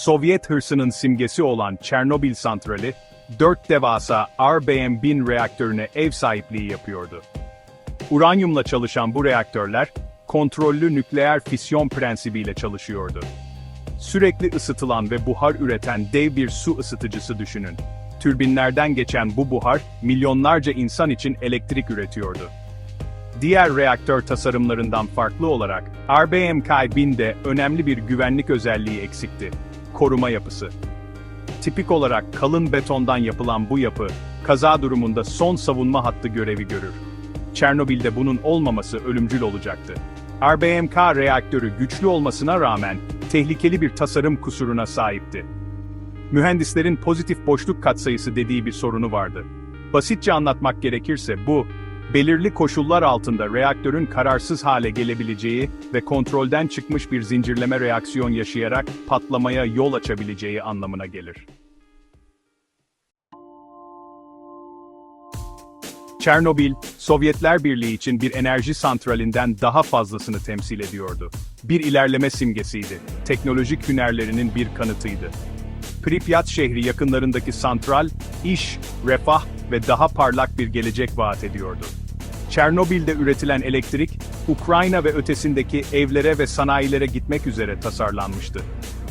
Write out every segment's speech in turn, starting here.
Sovyet hırsının simgesi olan Çernobil santrali, 4 devasa RBM-1000 reaktörüne ev sahipliği yapıyordu. Uranyumla çalışan bu reaktörler, kontrollü nükleer fisyon prensibiyle çalışıyordu. Sürekli ısıtılan ve buhar üreten dev bir su ısıtıcısı düşünün. Türbinlerden geçen bu buhar, milyonlarca insan için elektrik üretiyordu. Diğer reaktör tasarımlarından farklı olarak, RBMK-1000'de önemli bir güvenlik özelliği eksikti. Koruma yapısı. Tipik olarak kalın betondan yapılan bu yapı, kaza durumunda son savunma hattı görevi görür. Çernobil'de bunun olmaması ölümcül olacaktı. RBMK reaktörü güçlü olmasına rağmen tehlikeli bir tasarım kusuruna sahipti. Mühendislerin pozitif boşluk katsayısı dediği bir sorunu vardı. Basitçe anlatmak gerekirse bu, belirli koşullar altında reaktörün kararsız hale gelebileceği ve kontrolden çıkmış bir zincirleme reaksiyon yaşayarak patlamaya yol açabileceği anlamına gelir. Çernobil, Sovyetler Birliği için bir enerji santralinden daha fazlasını temsil ediyordu. Bir ilerleme simgesiydi, teknolojik hünerlerinin bir kanıtıydı. Pripyat şehri yakınlarındaki santral, iş, refah ve daha parlak bir gelecek vaat ediyordu. Çernobil'de üretilen elektrik, Ukrayna ve ötesindeki evlere ve sanayilere gitmek üzere tasarlanmıştı.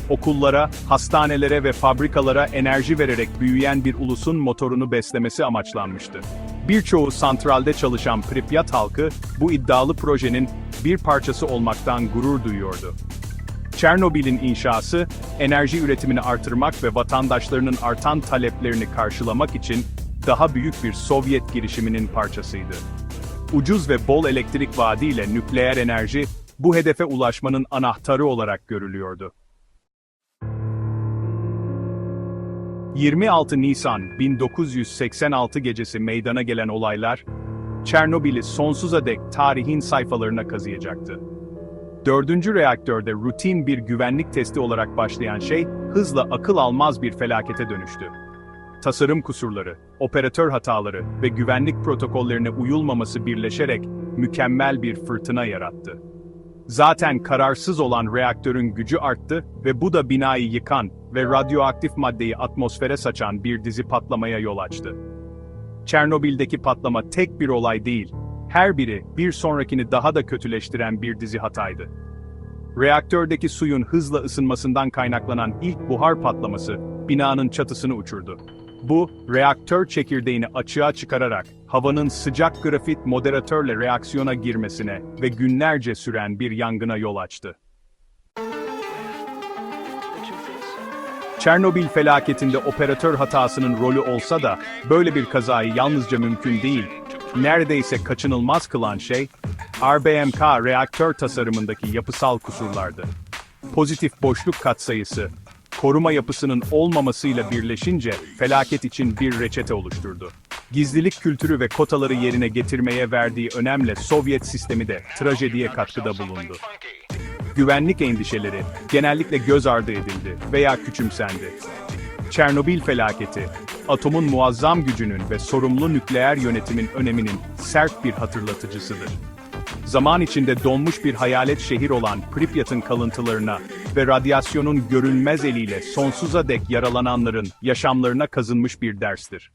Okullara, hastanelere ve fabrikalara enerji vererek büyüyen bir ulusun motorunu beslemesi amaçlanmıştı. Birçoğu santralde çalışan Pripyat halkı, bu iddialı projenin bir parçası olmaktan gurur duyuyordu. Çernobil'in inşası, enerji üretimini artırmak ve vatandaşlarının artan taleplerini karşılamak için daha büyük bir Sovyet girişiminin parçasıydı. Ucuz ve bol elektrik vaadiyle nükleer enerji, bu hedefe ulaşmanın anahtarı olarak görülüyordu. 26 Nisan 1986 gecesi meydana gelen olaylar, Çernobil'i sonsuza dek tarihin sayfalarına kazıyacaktı. Dördüncü reaktörde rutin bir güvenlik testi olarak başlayan şey, hızla akıl almaz bir felakete dönüştü. Tasarım kusurları, operatör hataları ve güvenlik protokollerine uyulmaması birleşerek mükemmel bir fırtına yarattı. Zaten kararsız olan reaktörün gücü arttı ve bu da binayı yıkan ve radyoaktif maddeyi atmosfere saçan bir dizi patlamaya yol açtı. Çernobil'deki patlama tek bir olay değil, her biri bir sonrakini daha da kötüleştiren bir dizi hataydı. Reaktördeki suyun hızla ısınmasından kaynaklanan ilk buhar patlaması binanın çatısını uçurdu. Bu, reaktör çekirdeğini açığa çıkararak havanın sıcak grafit moderatörle reaksiyona girmesine ve günlerce süren bir yangına yol açtı. Çernobil felaketinde operatör hatasının rolü olsa da böyle bir kazayı yalnızca mümkün değil, neredeyse kaçınılmaz kılan şey, RBMK reaktör tasarımındaki yapısal kusurlardı. Pozitif boşluk katsayısı, koruma yapısının olmamasıyla birleşince felaket için bir reçete oluşturdu. Gizlilik kültürü ve kotaları yerine getirmeye verdiği önemle Sovyet sistemi de trajediye katkıda bulundu. Güvenlik endişeleri genellikle göz ardı edildi veya küçümsendi. Çernobil felaketi, atomun muazzam gücünün ve sorumlu nükleer yönetimin öneminin sert bir hatırlatıcısıdır. Zaman içinde donmuş bir hayalet şehir olan Pripyat'ın kalıntılarına ve radyasyonun görünmez eliyle sonsuza dek yaralananların yaşamlarına kazınmış bir derstir.